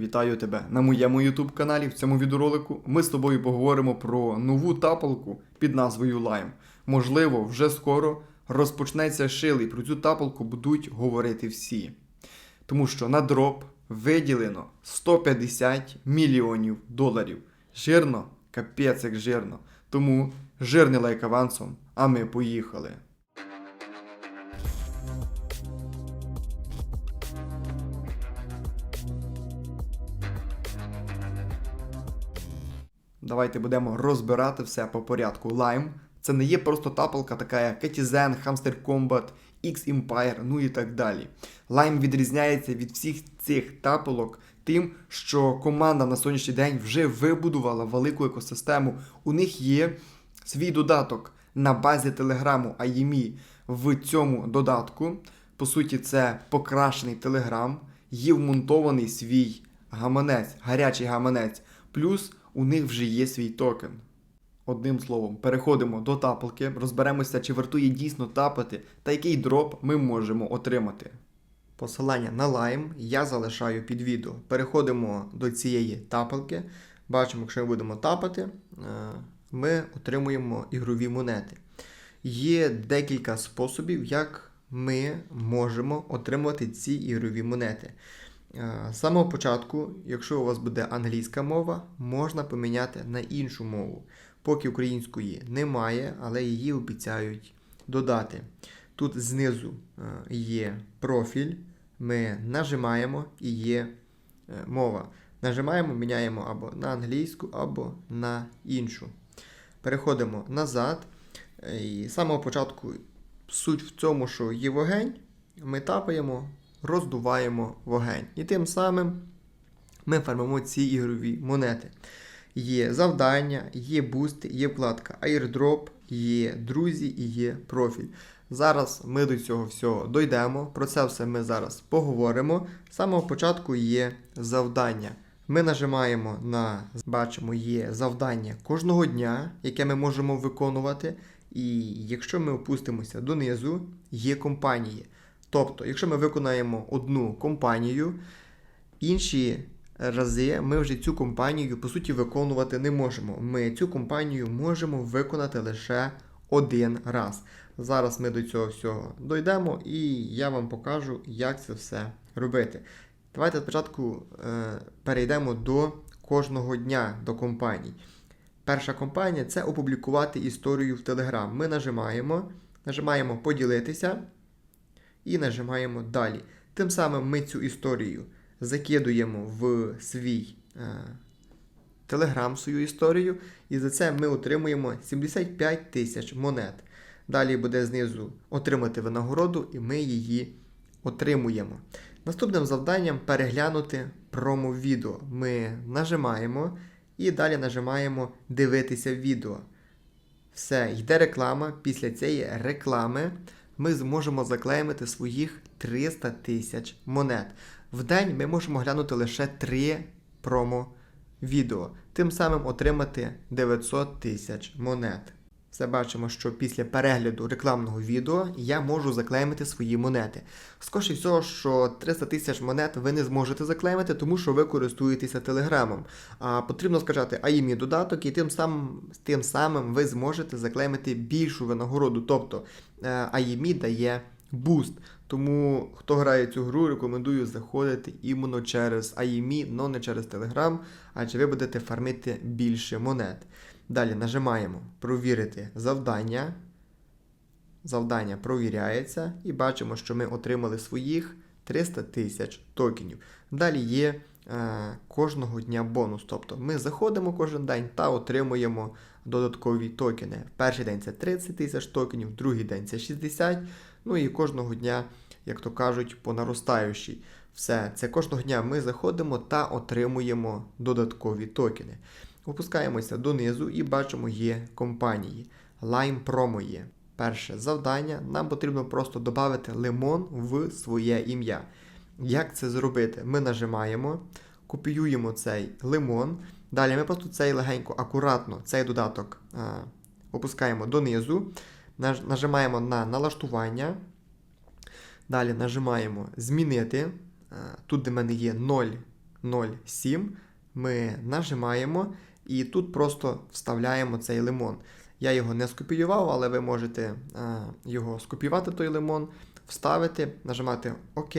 Вітаю тебе на моєму YouTube каналі. В цьому відеоролику ми з тобою поговоримо про нову тапалку під назвою Lime. Можливо, вже скоро розпочнеться шил, і про цю тапалку будуть говорити всі. Тому що на дроп виділено 150 мільйонів доларів. Жирно, капець як жирно. Тому жирний лайк авансом, а ми поїхали. Давайте будемо розбирати все по порядку. Lime це не є просто тапалка, така як Ketizen, Hamster Combat, X-Empire, ну і так далі. Lime відрізняється від всіх цих тапалок тим, що команда на сьогоднішній день вже вибудувала велику екосистему. У них є свій додаток на базі телеграму IME. В цьому додатку, по суті, це покращений телеграм, є вмонтований свій гаманець, гарячий гаманець. Плюс у них вже є свій токен. Одним словом, переходимо до тапалки, розберемося, чи вартує дійсно тапати та який дроп ми можемо отримати. Посилання на Lime я залишаю під відео. Переходимо до цієї тапалки. Бачимо, якщо ми будемо тапати, е, ми отримуємо ігрові монети. Є декілька способів, як ми можемо отримувати ці ігрові монети. Е, З самого початку, якщо у вас буде англійська мова, можна поміняти на іншу мову. Поки української немає, але її обіцяють додати. Тут знизу е, є профіль, ми нажимаємо і є е, мова. Нажимаємо, міняємо або на англійську, або на іншу. Переходимо назад. І з самого початку суть в цьому, що є вогень, ми тапаємо, роздуваємо вогень. І тим самим ми фармимо ці ігрові монети. Є завдання, є бусти, є вкладка airdrop, є друзі і є профіль. Зараз ми до цього всього дійдемо. Про це все ми зараз поговоримо. З самого початку є завдання. Ми нажимаємо на бачимо, є завдання кожного дня, яке ми можемо виконувати. І якщо ми опустимося донизу, є компанії. Тобто, якщо ми виконаємо одну компанію, інші рази ми вже цю компанію по суті виконувати не можемо. Ми цю компанію можемо виконати лише один раз. Зараз ми до цього всього дійдемо і я вам покажу, як це все робити. Давайте спочатку е, перейдемо до кожного дня до компаній. Перша компанія це опублікувати історію в Telegram. Ми нажимаємо, нажимаємо поділитися і нажимаємо далі. Тим самим ми цю історію закидуємо в свій Telegram, свою історію, і за це ми отримуємо 75 тисяч монет. Далі буде знизу отримати винагороду, і ми її отримуємо. Наступним завданням переглянути промо-відео. Ми нажимаємо і далі нажимаємо дивитися відео. Все, йде реклама. Після цієї реклами ми зможемо заклеймити своїх 300 тисяч монет. В день ми можемо глянути лише 3 промо-відео, тим самим отримати 900 тисяч монет. Все бачимо, що після перегляду рекламного відео я можу заклеймити свої монети. Скоріше всього, що 300 тисяч монет ви не зможете заклеймити, тому що ви користуєтеся телеграмом. А потрібно скачати AIME додаток, і тим самим, тим самим ви зможете заклеймити більшу винагороду. Тобто е, AIME дає буст. Тому хто грає цю гру, рекомендую заходити іменно через AIME, но не через Telegram, адже ви будете фармити більше монет. Далі нажимаємо провірити завдання. Завдання провіряється і бачимо, що ми отримали своїх 300 тисяч токенів. Далі є е, кожного дня бонус. Тобто ми заходимо кожен день та отримуємо додаткові токени. Перший день це 30 тисяч токенів, другий день це 60. Ну і кожного дня, як то кажуть, по наростаючій. Все, це кожного дня ми заходимо та отримуємо додаткові токени. Опускаємося донизу і бачимо є компанії. Lime Promo є. Перше завдання. Нам потрібно просто додати лимон в своє ім'я. Як це зробити? Ми нажимаємо, копіюємо цей лимон. Далі ми просто цей легенько, акуратно, цей додаток а, опускаємо донизу, наж, нажимаємо на налаштування. Далі нажимаємо змінити. А, тут, де в мене є 0 0,7 ми нажимаємо і тут просто вставляємо цей лимон. Я його не скопіював, але ви можете е, його скопіювати, той лимон, вставити, нажимати ОК.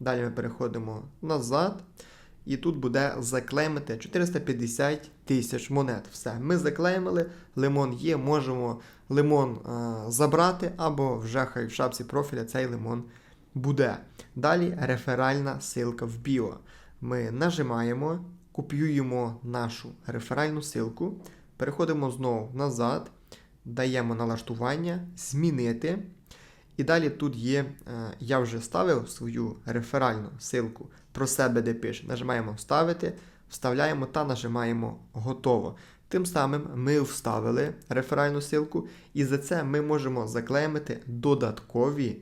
Далі ми переходимо назад. І тут буде заклеймити 450 тисяч монет. Все, ми заклеймили, лимон є, можемо лимон е, забрати, або вже хай в шапці профіля цей лимон буде. Далі реферальна ссылка в біо. Ми нажимаємо, копіюємо нашу реферальну ссылку, переходимо знову назад, даємо налаштування, змінити. І далі тут є, е, я вже ставив свою реферальну ссылку про себе, де пише. Нажимаємо Вставити, вставляємо та нажимаємо Готово. Тим самим ми вставили реферальну ссылку, і за це ми можемо заклеймити додаткові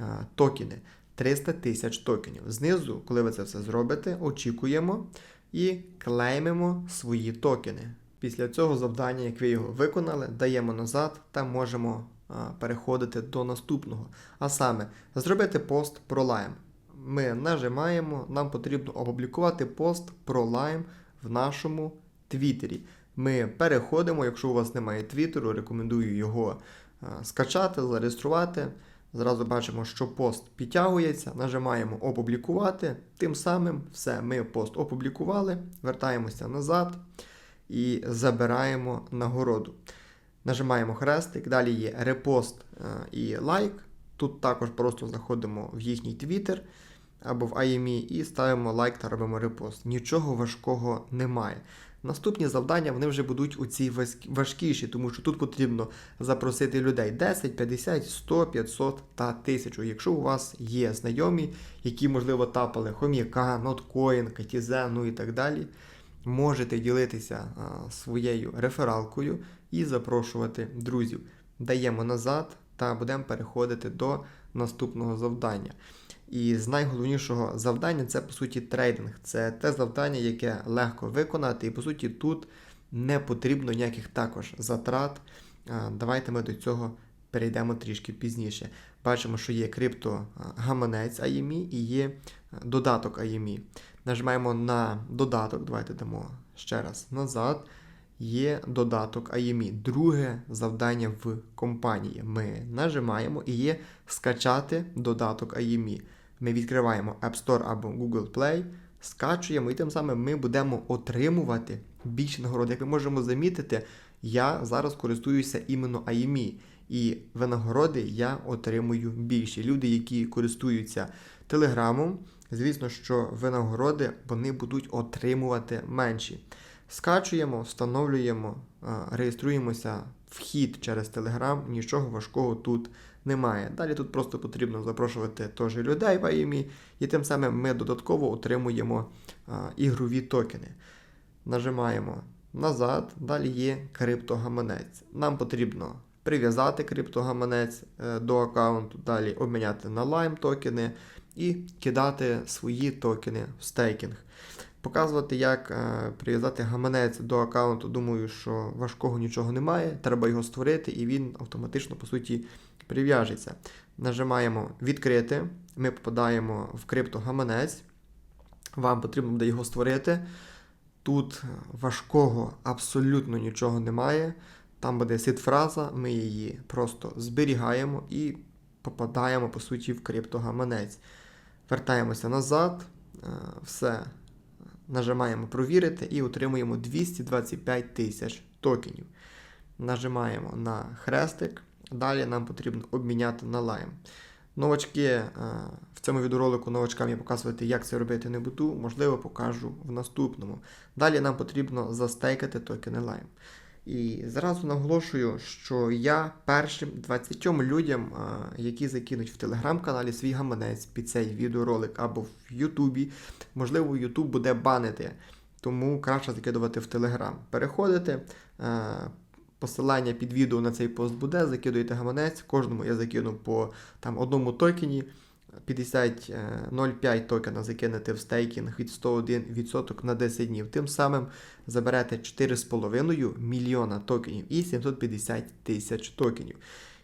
а, токени 300 тисяч токенів. Знизу, коли ви це все зробите, очікуємо і клеймимо свої токени. Після цього завдання, як ви його виконали, даємо назад та можемо переходити до наступного. А саме, зробити пост про лайм. Ми нажимаємо, нам потрібно опублікувати пост про лайм в нашому твіттері. Ми переходимо, якщо у вас немає твіттеру, рекомендую його скачати, зареєструвати. Зразу бачимо, що пост підтягується, нажимаємо опублікувати. Тим самим все, ми пост опублікували, вертаємося назад і забираємо нагороду. Нажимаємо хрестик, далі є репост е, і лайк. Тут також просто заходимо в їхній твіттер або в IME і ставимо лайк та робимо репост. Нічого важкого немає. Наступні завдання вони вже будуть у цій важкіші, тому що тут потрібно запросити людей 10, 50, 100, 500 та 1000. Якщо у вас є знайомі, які, можливо, тапали хом'яка, ноткоін, катізен, ну і так далі, можете ділитися а, своєю рефералкою і запрошувати друзів. Даємо назад та будемо переходити до наступного завдання. І з найголовнішого завдання це, по суті, трейдинг. Це те завдання, яке легко виконати, і по суті тут не потрібно ніяких також затрат. Давайте ми до цього перейдемо трішки пізніше. Бачимо, що є криптогаманець IME і є додаток IME. Нажимаємо на додаток, давайте дамо ще раз назад. Є додаток IME. Друге завдання в компанії. Ми нажимаємо і є скачати додаток IME. Ми відкриваємо App Store або Google Play, скачуємо, і тим самим ми будемо отримувати більше нагород. Як ми можемо замітити, я зараз користуюся іменно IME. І винагороди я отримую більші. Люди, які користуються Телеграмом, звісно, що винагороди вони будуть отримувати менші. Скачуємо, встановлюємо, реєструємося вхід через Telegram, нічого важкого тут немає. Далі тут просто потрібно запрошувати теж людей в IME, і тим самим ми додатково отримуємо ігрові токени. Нажимаємо назад, далі є криптогаманець. Нам потрібно прив'язати криптогаманець е, до аккаунту, далі обміняти на Lime токени і кидати свої токени в стейкінг. Показувати, як е, прив'язати гаманець до аккаунту, думаю, що важкого нічого немає. Треба його створити, і він автоматично, по суті, прив'яжеться. Нажимаємо відкрити. Ми попадаємо в криптогаманець. Вам потрібно буде його створити. Тут важкого абсолютно нічого немає. Там буде сид-фраза, ми її просто зберігаємо і попадаємо, по суті, в криптогаманець. Вертаємося назад. Е, все Нажимаємо провірити і отримуємо 225 тисяч токенів. Нажимаємо на хрестик. Далі нам потрібно обміняти на лайм. Новачки е, в цьому відеоролику новачкам я показувати, як це робити не буду, можливо, покажу в наступному. Далі нам потрібно застейкати токени лайм. І зразу наголошую, що я першим 20 людям, які закинуть в телеграм-каналі свій гаманець під цей відеоролик або в Ютубі, можливо, Ютуб буде банити, тому краще закидувати в Телеграм. Переходите, посилання під відео на цей пост буде, закидуєте гаманець, кожному я закину по там, одному токені. 50,05 е, токена закинете в стейкінг від 101% на 10 днів. Тим самим заберете 4,5 мільйона токенів і 750 тисяч токенів.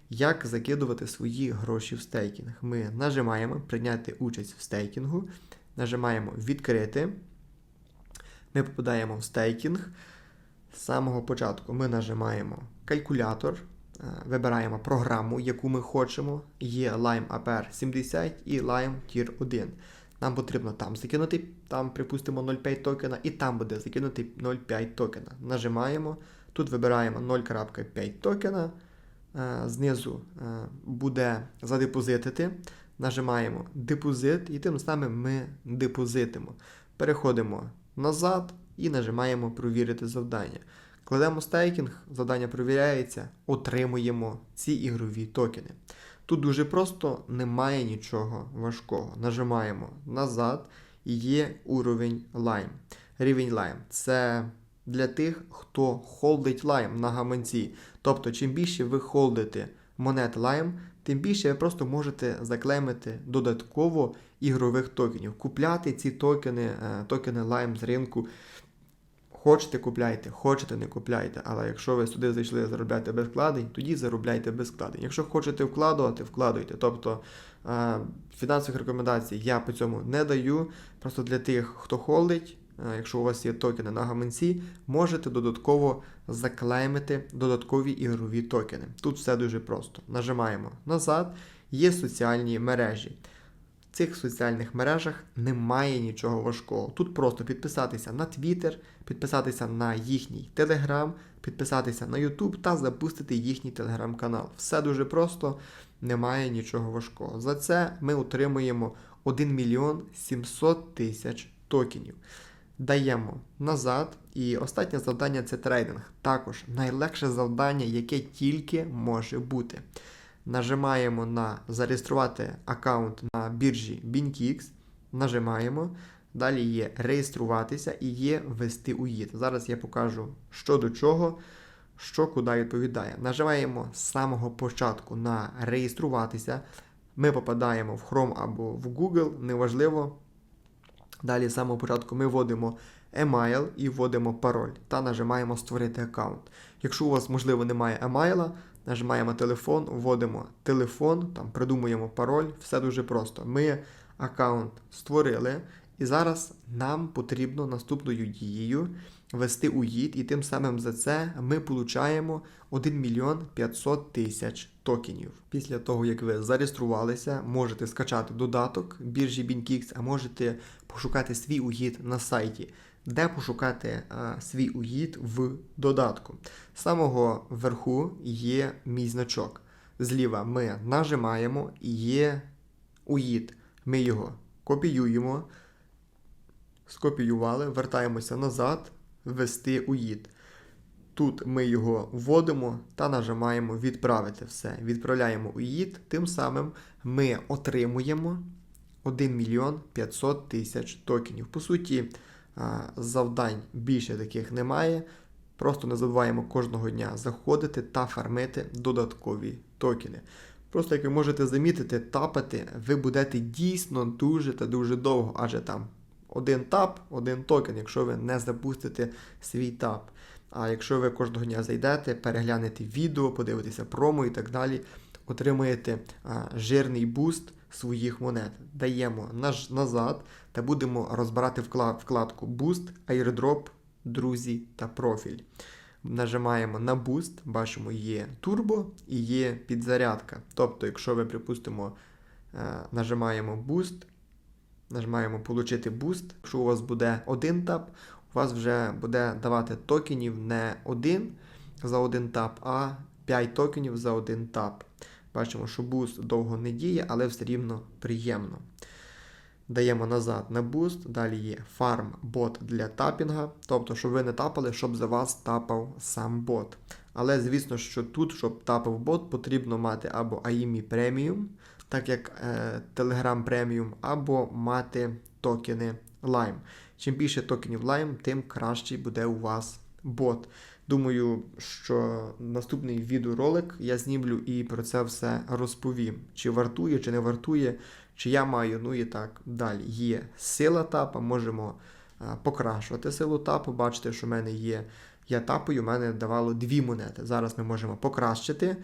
Як закидувати свої гроші в стейкінг? Ми нажимаємо прийняти участь в стейкінгу, нажимаємо відкрити. Ми попадаємо в стейкінг. З самого початку ми нажимаємо калькулятор, вибираємо програму, яку ми хочемо. Є Lime APR 70 і Lime Tier 1. Нам потрібно там закинути, там, припустимо, 0,5 токена, і там буде закинути 0,5 токена. Нажимаємо. Тут вибираємо 0,5 токена. Е, Знизу е, буде задепозитити. Нажимаємо депозит, і тим самим ми депозитимо. Переходимо назад і нажимаємо провірити завдання. Кладемо стейкінг, завдання провіряється, отримуємо ці ігрові токени. Тут дуже просто немає нічого важкого. Нажимаємо назад і є уровень Lime. Рівень Lime це для тих, хто холдить Lime на гаманці. Тобто, чим більше ви холдите монет Lime, тим більше ви просто можете заклеймити додатково ігрових токенів. Купляти ці токени, е, токени Lime з ринку. Хочете купляйте, хочете не купляйте. Але якщо ви сюди зайшли заробляти без вкладень, тоді заробляйте без вкладень. Якщо хочете вкладувати, вкладуйте. Тобто е, фінансових рекомендацій я по цьому не даю. Просто для тих, хто холдить, е, якщо у вас є токени на гаманці, можете додатково заклеймити додаткові ігрові токени. Тут все дуже просто. Нажимаємо назад, є соціальні мережі. Цих соціальних мережах немає нічого важкого. Тут просто підписатися на Twitter, підписатися на їхній Telegram, підписатися на YouTube та запустити їхній телеграм-канал. Все дуже просто, немає нічого важкого. За це ми отримуємо 1 мільйон 700 тисяч токенів. Даємо назад. І останнє завдання це трейдинг. Також найлегше завдання, яке тільки може бути. Нажимаємо на зареєструвати аккаунт на біржі BinKix. Нажимаємо. Далі є реєструватися і є ввести уїд. Зараз я покажу, що до чого, що куди відповідає. Нажимаємо з самого початку на реєструватися. Ми попадаємо в Chrome або в Google, неважливо. Далі з самого початку ми вводимо емайл і вводимо пароль та нажимаємо Створити аккаунт. Якщо у вас, можливо, немає емайла, нажимаємо телефон, вводимо телефон, там придумуємо пароль, все дуже просто. Ми аккаунт створили, і зараз нам потрібно наступною дією ввести уїд, і тим самим за це ми получаємо 1 мільйон 500 тисяч токенів. Після того, як ви зареєструвалися, можете скачати додаток біржі BinKix, а можете пошукати свій уїд на сайті. Де пошукати а, свій уїд в додатку. З самого верху є мій значок. Зліва ми нажимаємо і є уїд. Ми його копіюємо, скопіювали, вертаємося назад, ввести уїд. Тут ми його вводимо та нажимаємо відправити все. Відправляємо уїд, тим самим ми отримуємо 1 мільйон 500 тисяч токенів. По суті, завдань більше таких немає. Просто не забуваємо кожного дня заходити та фармити додаткові токени. Просто, як ви можете замітити, тапати ви будете дійсно дуже та дуже довго, адже там один тап, один токен, якщо ви не запустите свій тап. А якщо ви кожного дня зайдете, переглянете відео, подивитеся промо і так далі, отримуєте а, жирний буст своїх монет. Даємо наж назад та будемо розбирати вкладку Boost, Airdrop, Друзі та профіль. Нажимаємо на Boost, бачимо, є турбо і є підзарядка. Тобто, якщо ви, припустимо, нажимаємо Boost, нажимаємо Получити Boost, якщо у вас буде один тап, у вас вже буде давати токенів не один за один тап, а 5 токенів за один тап. Бачимо, що буст довго не діє, але все рівно приємно. Даємо назад на буст, далі є фарм бот для тапінга, тобто, щоб ви не тапали, щоб за вас тапав сам бот. Але звісно, що тут, щоб тапав бот, потрібно мати або AIMI Premium, так як е, Telegram Premium, або мати токени Lime. Чим більше токенів Lime, тим кращий буде у вас бот. Думаю, що наступний відеоролик я знімлю і про це все розповім. Чи вартує, чи не вартує, чи я маю, ну і так далі. Є сила тапа, можемо а, покращувати силу тапу. Бачите, що в мене є. Я тапою, в мене давало дві монети. Зараз ми можемо покращити.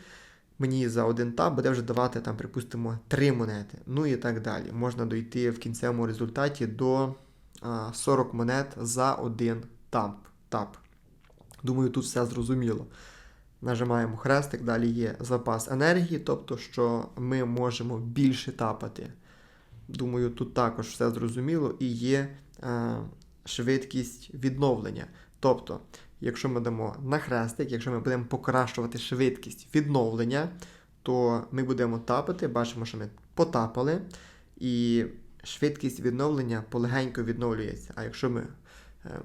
Мені за один тап буде вже давати, там, припустимо, три монети. Ну і так далі. Можна дойти в кінцевому результаті до а, 40 монет за один тап. тап. Думаю, тут все зрозуміло. Нажимаємо хрестик, далі є запас енергії, тобто, що ми можемо більше тапати. Думаю, тут також все зрозуміло і є е, швидкість відновлення. Тобто, якщо ми дамо на хрестик, якщо ми будемо покращувати швидкість відновлення, то ми будемо тапати, бачимо, що ми потапали, і швидкість відновлення полегенько відновлюється. А якщо ми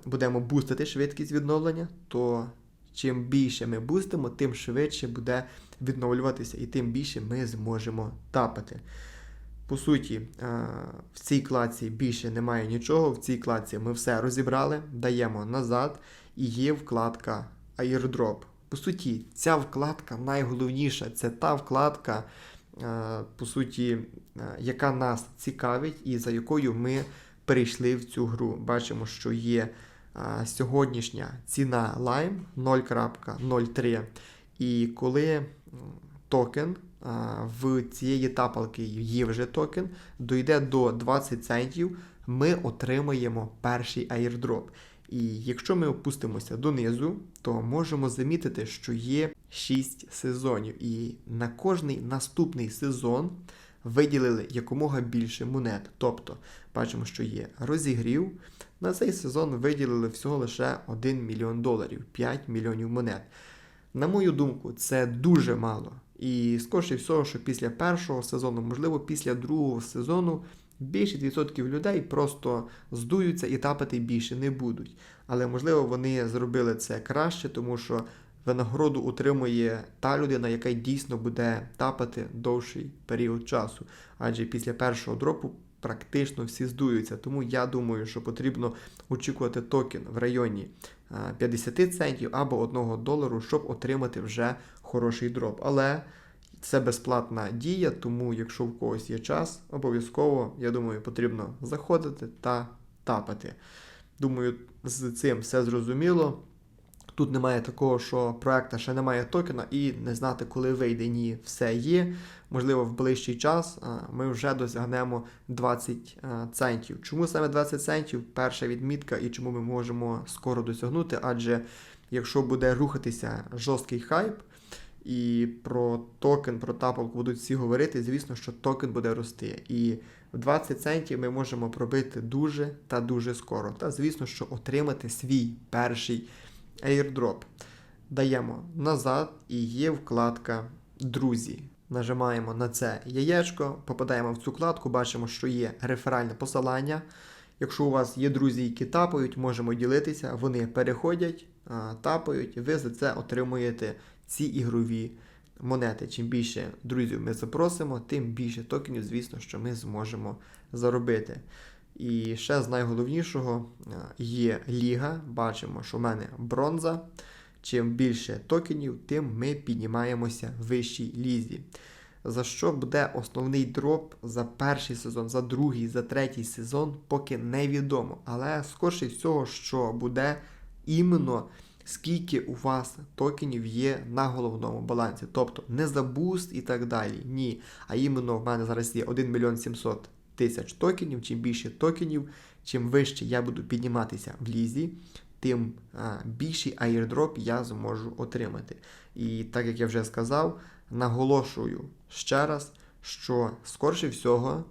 будемо бустити швидкість відновлення, то чим більше ми бустимо, тим швидше буде відновлюватися, і тим більше ми зможемо тапати. По суті, е, в цій клаці більше немає нічого. В цій клаці ми все розібрали, даємо назад, і є вкладка Airdrop. По суті, ця вкладка найголовніша. Це та вкладка, е, по суті, е, яка нас цікавить і за якою ми перейшли в цю гру. Бачимо, що є е, сьогоднішня ціна Lime 0.03. І коли токен а, в цієї тапалки є вже токен, дойде до 20 центів, ми отримаємо перший airdrop. І якщо ми опустимося донизу, то можемо замітити, що є 6 сезонів. І на кожний наступний сезон виділили якомога більше монет. Тобто, бачимо, що є розігрів. На цей сезон виділили всього лише 1 мільйон доларів, 5 мільйонів монет. На мою думку, це дуже мало. І скоріше всього, що після першого сезону, можливо, після другого сезону більшість відсотків людей просто здуються і тапати більше не будуть. Але можливо вони зробили це краще, тому що винагороду отримує та людина, яка дійсно буде тапати довший період часу. Адже після першого дропу практично всі здуються. Тому я думаю, що потрібно очікувати токен в районі 50 центів або 1 долару, щоб отримати вже хороший дроп. Але це безплатна дія, тому якщо в когось є час, обов'язково, я думаю, потрібно заходити та тапати. Думаю, з цим все зрозуміло. Тут немає такого, що проекта ще немає токена і не знати, коли вийде. Ні, все є. Можливо, в ближчий час ми вже досягнемо 20 центів. Чому саме 20 центів? Перша відмітка і чому ми можемо скоро досягнути? Адже якщо буде рухатися жорсткий хайп, і про токен, про тапалку будуть всі говорити, звісно, що токен буде рости. І в 20 центів ми можемо пробити дуже та дуже скоро. Та, звісно, що отримати свій перший airdrop. Даємо назад і є вкладка Друзі. Нажимаємо на це яєчко, попадаємо в цю вкладку, бачимо, що є реферальне посилання. Якщо у вас є друзі, які тапають, можемо ділитися, вони переходять, тапають, ви за це отримуєте ці ігрові монети. Чим більше друзів ми запросимо, тим більше токенів, звісно, що ми зможемо заробити. І ще з найголовнішого є ліга. Бачимо, що в мене бронза. Чим більше токенів, тим ми піднімаємося в вищій лізі. За що буде основний дроп за перший сезон, за другий, за третій сезон, поки невідомо. Але скоріше всього, що буде іменно скільки у вас токенів є на головному балансі. Тобто не за буст і так далі. Ні. А іменно в мене зараз є 1 мільйон 700 тисяч токенів. Чим більше токенів, чим вище я буду підніматися в лізі, тим більший airdrop я зможу отримати. І так як я вже сказав, наголошую ще раз, що скорше всього.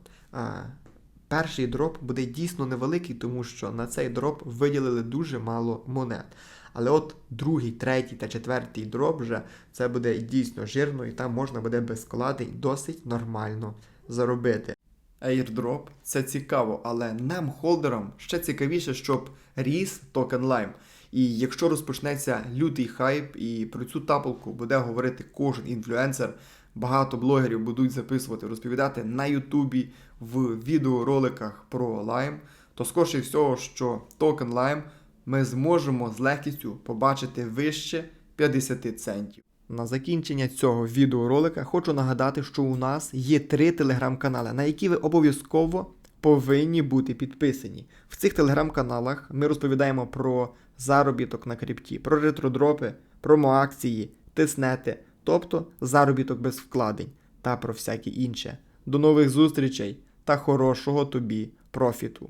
Перший дроп буде дійсно невеликий, тому що на цей дроп виділили дуже мало монет. Але от другий, третій та четвертий дроп вже це буде дійсно жирно, і там можна буде без складень досить нормально заробити. Airdrop – це цікаво, але нам, холдерам, ще цікавіше, щоб ріс токен Lime. І якщо розпочнеться лютий хайп, і про цю тапалку буде говорити кожен інфлюенсер, багато блогерів будуть записувати, розповідати на Ютубі в відеороликах про Lime, то скоріше всього, що токен Lime ми зможемо з легкістю побачити вище 50 центів. На закінчення цього відеоролика хочу нагадати, що у нас є три телеграм-канали, на які ви обов'язково повинні бути підписані. В цих телеграм-каналах ми розповідаємо про заробіток на крипті, про ретродропи, промоакції, тиснети, тобто заробіток без вкладень та про всяке інше. До нових зустрічей та хорошого тобі профіту!